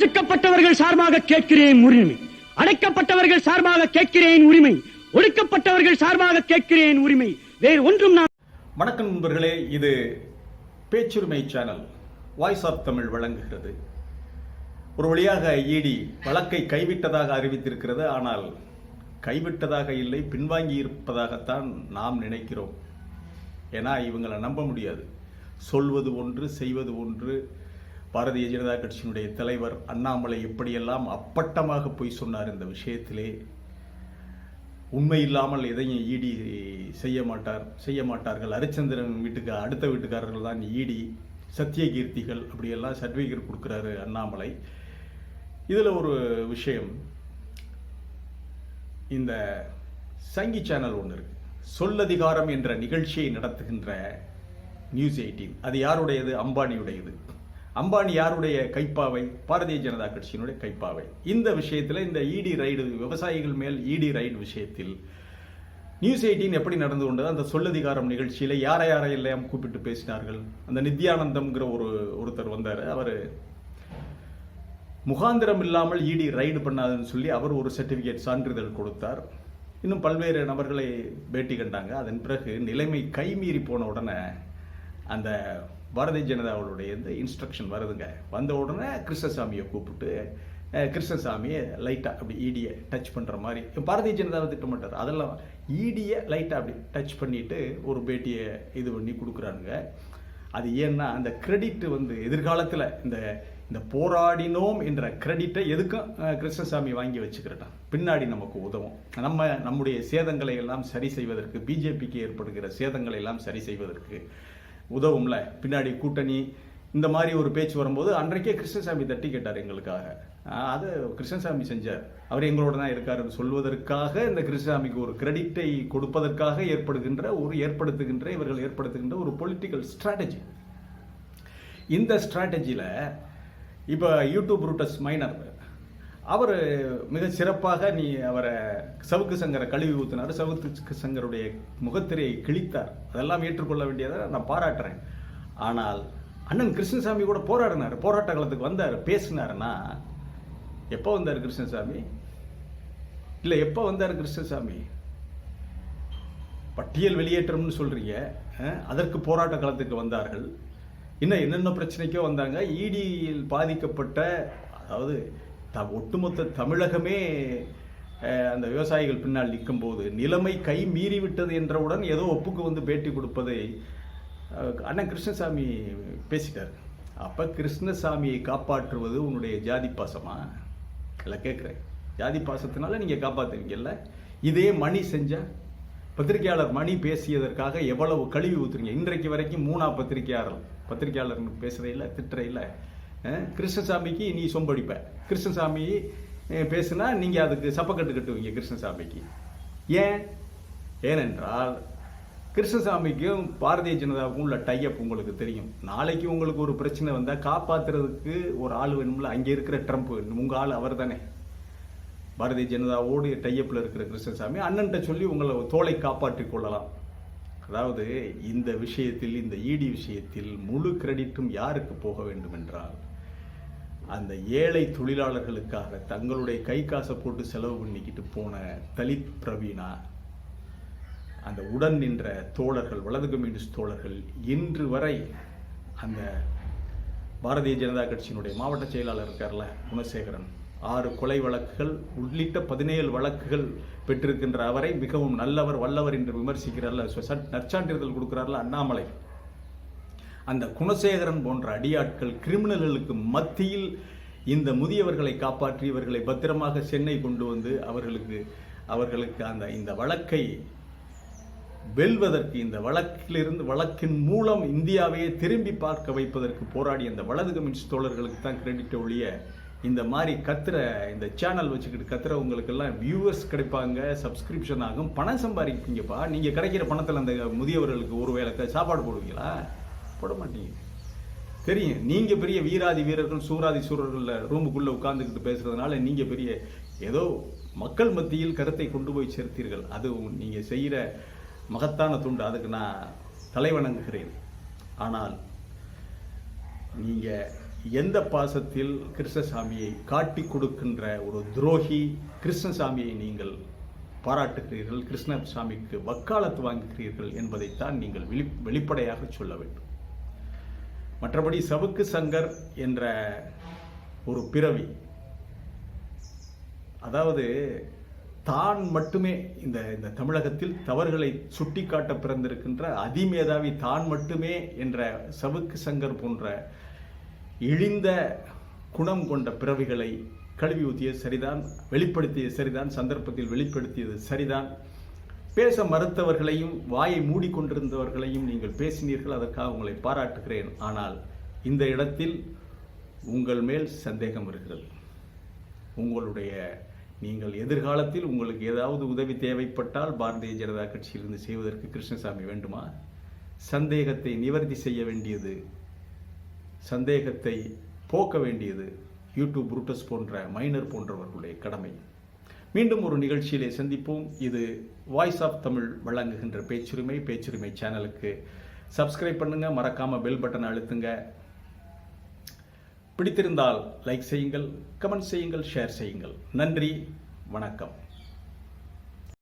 ஒடுக்கப்பட்டவர்கள் சார்பாக கேட்கிறேன் உரிமை. அடைக்கப்பட்டவர்கள் சார்பாக கேட்கிறேன் உரிமை. ஒடுக்கப்பட்டவர்கள் சார்பாக கேட்கிறேன் உரிமை. வேறு ஒன்றும் நான் வணக்கம் நண்பர்களே இது பேச்சுரிமை சேனல். வாய்ஸ் ஆஃப் தமிழ் வழங்குகிறது. ஒரு வழியாக இடி வழக்கை கைவிட்டதாக அறிவித்திருக்கிறது. ஆனால் கைவிட்டதாக இல்லை பின்வாங்கி இருப்பதாகத்தான் நாம் நினைக்கிறோம். ஏன்னா இவங்களை நம்ப முடியாது. சொல்வது ஒன்று செய்வது ஒன்று பாரதிய ஜனதா கட்சியினுடைய தலைவர் அண்ணாமலை எப்படியெல்லாம் அப்பட்டமாக போய் சொன்னார் இந்த விஷயத்திலே? உண்மை இல்லாமல் எதையும் ஈடி செய்ய மாட்டார் செய்ய மாட்டார்கள். ஹரிச்சந்திரன் வீட்டுக்கு அடுத்த வீட்டுக்காரர்கள் தான் ஈடி சத்தியகீர்த்திகள் அப்படியெல்லாம் சர்டிஃபிகேட் கொடுக்குறாரு அண்ணாமலை. இதில் ஒரு விஷயம். இந்த சங்கி சேனல் ஒன்று இருக்கு. சொல்லதிகாரம் என்ற நிகழ்ச்சியை நடத்துகின்ற நியூஸ் எயிட்டீன். அது யாருடையது? அம்பானியுடையது. அம்பானி யாருடைய கைப்பாவை? பாரதிய ஜனதா கட்சியினுடைய கைப்பாவை. இந்த விஷயத்தில் இந்த இடி ரைடு விவசாயிகள் மேல் இடி ரைடு விஷயத்தில் நியூஸ் எயிட்டீன் எப்படி நடந்து கொண்டது? அந்த சொல்லதிகாரம் நிகழ்ச்சியில் யாரை யாரையெல்லாம் கூப்பிட்டு பேசினார்கள்? அந்த நித்யானந்தம்ங்கிற ஒரு ஒருத்தர் வந்தார். அவர் முகாந்திரம் இல்லாமல் இடி ரைடு பண்ணாதுன்னு சொல்லி அவர் ஒரு சர்டிஃபிகேட் சான்றிதழ் கொடுத்தார். இன்னும் பல்வேறு நபர்களை பேட்டி கண்டாங்க. அதன் பிறகு நிலைமை கைமீறி போன உடனே அந்த பாரதிய ஜனதாவுடைய இந்த இன்ஸ்ட்ரக்ஷன் வருதுங்க. வந்த உடனே கிருஷ்ணசாமியை கூப்பிட்டு கிருஷ்ணசாமியை லைட்டாக அப்படி ஈடியை டச் பண்ணுற மாதிரி பாரதிய ஜனதாவை திட்டமாட்டார். அதெல்லாம் ஈடியை லைட்டாக அப்படி டச் பண்ணிட்டு ஒரு பேட்டியை இது பண்ணி கொடுக்குறானுங்க அது ஏன்னா அந்த கிரெடிட் வந்து எதிர்காலத்தில் இந்த இந்த போராடினோம் என்ற கிரெடிட்டை எதுக்கும் கிருஷ்ணசாமி வாங்கி வச்சுக்கிறட்டான்? பின்னாடி நமக்கு உதவும். நம்ம நம்முடைய சேதங்களை எல்லாம் சரி செய்வதற்கு பிஜேபிக்கு ஏற்படுகிற சேதங்களை எல்லாம் சரி செய்வதற்கு உதவும்ல. பின்னாடி கூட்டணி இந்த மாதிரி ஒரு பேச்சு வரும்போது அன்றைக்கே கிருஷ்ணசாமி தட்டி கேட்டார் எங்களுக்காக. அது கிருஷ்ணசாமி செஞ்சார். அவர் எங்களோட தான் இருக்காருன்னு சொல்வதற்காக இந்த கிருஷ்ணசாமிக்கு ஒரு கிரெடிட்டை கொடுப்பதற்காக ஏற்படுகின்ற ஒரு ஏற்படுத்துகின்ற இவர்கள் ஏற்படுத்துகின்ற ஒரு பொலிட்டிக்கல் ஸ்ட்ராட்டஜி இந்த ஸ்ட்ராட்டஜியில் இப்போ யூடியூப் ரூட்டஸ் மைனர் அவர் மிக சிறப்பாக நீ அவரை சவுக்கு சங்கரை கழுவி ஊத்தினார். சவுக்கு சங்கருடைய முகத்திரையை கிழித்தார். அதெல்லாம் ஏற்றுக்கொள்ள வேண்டியதை நான் பாராட்டுறேன். ஆனால் அண்ணன் கிருஷ்ணசாமி கூட போராடினார். போராட்ட காலத்துக்கு வந்தார். பேசினாருன்னா எப்போ வந்தார் கிருஷ்ணசாமி? இல்லை எப்போ வந்தார் கிருஷ்ணசாமி? பட்டியல் வெளியேற்றம்னு சொல்கிறீங்க அதற்கு போராட்ட காலத்துக்கு வந்தார்கள். இன்னும் என்னென்ன பிரச்சனைக்கோ வந்தாங்க. ஈடியில் பாதிக்கப்பட்ட அதாவது த ஒட்டுமொத்த தமிழகமே அந்த விவசாயிகள் பின்னால் நிற்கும் போது நிலைமை கை மீறிவிட்டது என்றவுடன் ஏதோ ஒப்புக்கு வந்து பேட்டி கொடுப்பதை அண்ணன் கிருஷ்ணசாமி பேசிட்டார். அப்போ கிருஷ்ணசாமியை காப்பாற்றுவது உன்னுடைய ஜாதி பாசமா? இல்லை கேட்குறேன். ஜாதி பாசத்தினால நீங்கள் காப்பாற்றுவீங்கல்ல இதே மணி செஞ்சால் பத்திரிகையாளர் மணி பேசியதற்காக எவ்வளவு கழுவி ஊத்துறீங்க? இன்றைக்கு வரைக்கும் மூணா பத்திரிகையாளர் பத்திரிகையாளர் பேசுகிறையில் திட்டுறையில் கிருஷ்ணசாமிக்கு நீ சொம்படிப்ப. கிருஷ்ணசாமி பேசுனா நீங்கள் அதுக்கு சப்பக்கட்டு கட்டுவீங்க கிருஷ்ணசாமிக்கு. ஏன்? ஏனென்றால் கிருஷ்ணசாமிக்கும் பாரதிய ஜனதாவுக்கும் உள்ள டைப் உங்களுக்கு தெரியும். நாளைக்கு உங்களுக்கு ஒரு பிரச்சனை வந்தால் காப்பாத்துறதுக்கு ஒரு ஆள் வேணும்ல அங்கே இருக்கிற ட்ரம்ப் உங்கள் ஆள் அவர் தானே பாரதிய ஜனதாவோடு டையப்பில் இருக்கிற கிருஷ்ணசாமி அண்ணன்ட்ட சொல்லி உங்களை தோலை காப்பாற்றி கொள்ளலாம். அதாவது இந்த விஷயத்தில் இந்த இடி விஷயத்தில் முழு கிரெடிட்டும் யாருக்கு போக வேண்டும் என்றால் அந்த ஏழை தொழிலாளர்களுக்காக தங்களுடைய கை காசை போட்டு செலவு பண்ணிக்கிட்டு போன தலித் பிரவீனா அந்த உடன் நின்ற தோழர்கள் வலது கம்யூனிஸ்ட் தோழர்கள் இன்று வரை அந்த பாரதிய ஜனதா கட்சியினுடைய மாவட்ட செயலாளர் இருக்கார்ல குணசேகரன் ஆறு கொலை வழக்குகள் உள்ளிட்ட பதினேழு வழக்குகள் பெற்றிருக்கின்ற அவரை மிகவும் நல்லவர் வல்லவர் என்று விமர்சிக்கிறார்ல ச- நற்சான்றிதழ் கொடுக்கிறார்ல அண்ணாமலை. அந்த குணசேகரன் போன்ற அடியாட்கள் கிரிமினல்களுக்கு மத்தியில் இந்த முதியவர்களை காப்பாற்றி இவர்களை பத்திரமாக சென்னை கொண்டு வந்து அவர்களுக்கு அவர்களுக்கு அந்த இந்த வழக்கை வெல்வதற்கு இந்த வழக்கிலிருந்து வழக்கின் மூலம் இந்தியாவையே திரும்பி பார்க்க வைப்பதற்கு போராடிய அந்த வலது கம்யூனிஸ்ட் தோழர்களுக்கு தான் கிரெடிட் ஒழிய இந்த மாதிரி கத்துற இந்த சேனல் வச்சுக்கிட்டு கத்துறவங்களுக்கெல்லாம் வியூவர்ஸ் கிடைப்பாங்க சப்ஸ்கிரிப்ஷன் ஆகும் பணம் சம்பாதிப்பீங்கப்பா. நீங்கள் கிடைக்கிற பணத்தில் அந்த முதியவர்களுக்கு ஒரு வேளை சாப்பாடு போடுவீங்களா? போட மாட்டீங்க தெரியும் நீங்கள் பெரிய வீராதி வீரர்கள் சூராதி சூரர்களில் ரூமுக்குள்ளே உட்காந்துக்கிட்டு பேசுகிறதுனால நீங்கள் பெரிய ஏதோ மக்கள் மத்தியில் கருத்தை கொண்டு போய் சேர்த்தீர்கள். அது நீங்கள் செய்கிற மகத்தான துண்டு. அதுக்கு நான் தலைவணங்குகிறேன் ஆனால் நீங்கள் எந்த பாசத்தில் கிருஷ்ணசாமியை காட்டி கொடுக்கின்ற ஒரு துரோகி கிருஷ்ணசாமியை நீங்கள் பாராட்டுகிறீர்கள் கிருஷ்ணசாமிக்கு வக்காலத்து வாங்குகிறீர்கள் என்பதைத்தான் நீங்கள் வெளி வெளிப்படையாக சொல்ல வேண்டும். மற்றபடி சவுக்கு சங்கர் என்ற ஒரு பிறவி. அதாவது தான் மட்டுமே இந்த இந்த தமிழகத்தில் தவறுகளை சுட்டிக்காட்ட பிறந்திருக்கின்ற அதிமேதாவி தான் மட்டுமே என்ற சவுக்கு சங்கர் போன்ற இழிந்த குணம் கொண்ட பிறவிகளை கழுவி ஊற்றியது சரிதான் வெளிப்படுத்திய சரிதான் சந்தர்ப்பத்தில் வெளிப்படுத்தியது சரிதான். பேச மறுத்தவர்களையும் வாயை மூடிக்கொண்டிருந்தவர்களையும் நீங்கள் பேசினீர்கள் அதற்காக உங்களை பாராட்டுகிறேன். ஆனால் இந்த இடத்தில் உங்கள் மேல் சந்தேகம் இருக்கிறது. உங்களுடைய நீங்கள் எதிர்காலத்தில் உங்களுக்கு ஏதாவது உதவி தேவைப்பட்டால் பாரதிய ஜனதா கட்சியிலிருந்து செய்வதற்கு கிருஷ்ணசாமி வேண்டுமா? சந்தேகத்தை நிவர்த்தி செய்ய வேண்டியது சந்தேகத்தை போக்க வேண்டியது யூடியூப் புரூட்டஸ் போன்ற மைனர் போன்றவர்களுடைய கடமை. மீண்டும் ஒரு நிகழ்ச்சியிலே சந்திப்போம். இது வாய்ஸ் ஆஃப் தமிழ் வழங்குகின்ற பேச்சுரிமை பேச்சுரிமை சேனலுக்கு. சப்ஸ்கிரைப் பண்ணுங்கள் மறக்காமல் பெல் பட்டனை அழுத்துங்க. பிடித்திருந்தால் லைக் செய்யுங்கள் கமெண்ட் செய்யுங்கள் ஷேர் செய்யுங்கள். நன்றி வணக்கம்.